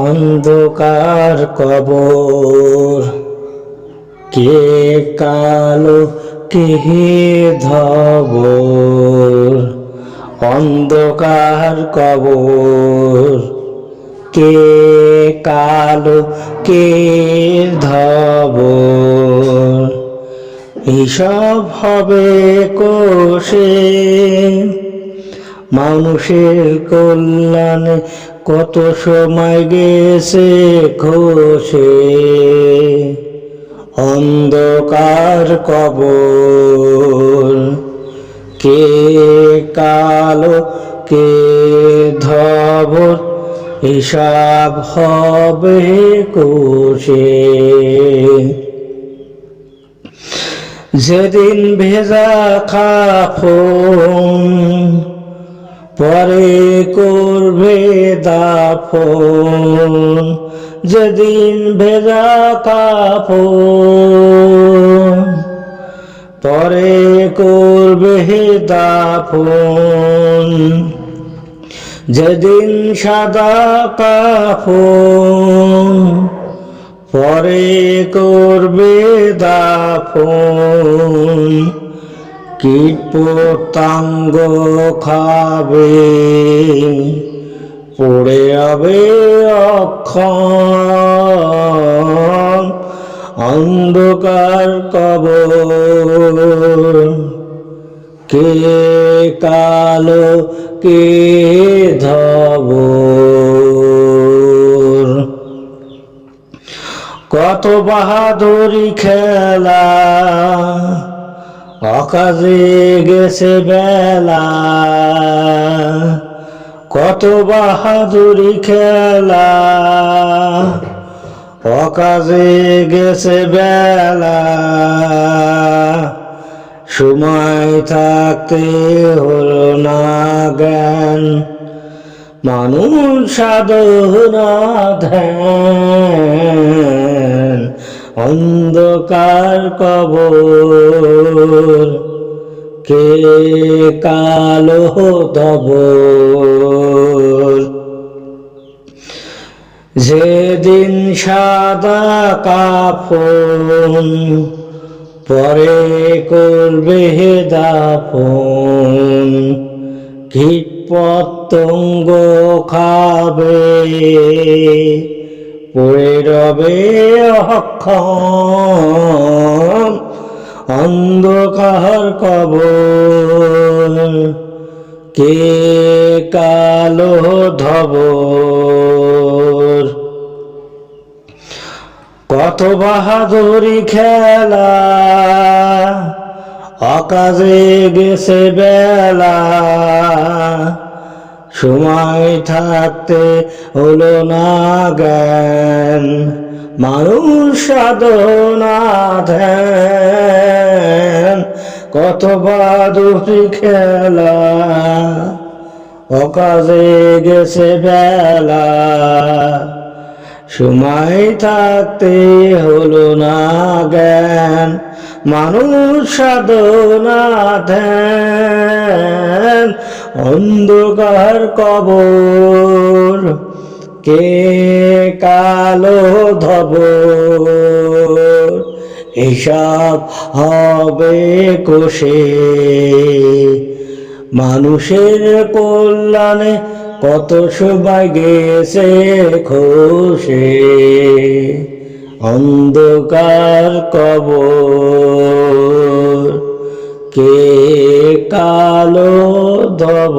অন্ধকার কবর। কে কালো, কে ধবর? অন্ধকার কবর। কে কালো, কে ধবর? এইসব হবে কোষে। মানুষের কল্যাণে কত সময় গেছে খোসে অন্ধকার কবর। কে কালো, কে ধবর? হিসাব হবে কোষে। যেদিন ভেজা খাফন পরে করবে দাফন, যেদিন ভেজা কাফন, পরে করবে দাফন, যেদিন সাদা কাফন, পরে করবে দাফন। কীট পতঙ্গ খাবে পড়ে যাবে অক্ষম, অন্ধকার কবর। কে কালো, কে ধবর? কত বাহাদুরি খেলা অকাজে গেছে বেলা, কত বাহাদুরি খেলা। অকাজে গেছে বেলা, সময় থাকতে হলো না জ্ঞান। মানুষ সাধনা ধ্যান। অন্ধকার কবর কে কালো তবর যেদিন সাদা কাফন পরে করবে দাফন কীট পতঙ্গ খাবে। পড়ে রবে অক্ষম অন্ধকার কবর কে কালো ধবর? কত বাহাদুরি খেলা অকাজে গেছে বেলা। সময় থাকতে হলো না জ্ঞান, মানুষ সাধনা ধ্যান। কত বাদুরি খেলা, অকাজে গেছে বেলা। সময় থাকতে হলো না জ্ঞান মানুষ ধ্যান অন্ধকার কবর, কে কালো ধবর? এসব হবে কোষে। মানুষের কল্যাণে কত সবাই গেছে খুশে। অন্ধকার কব কে কালো ধব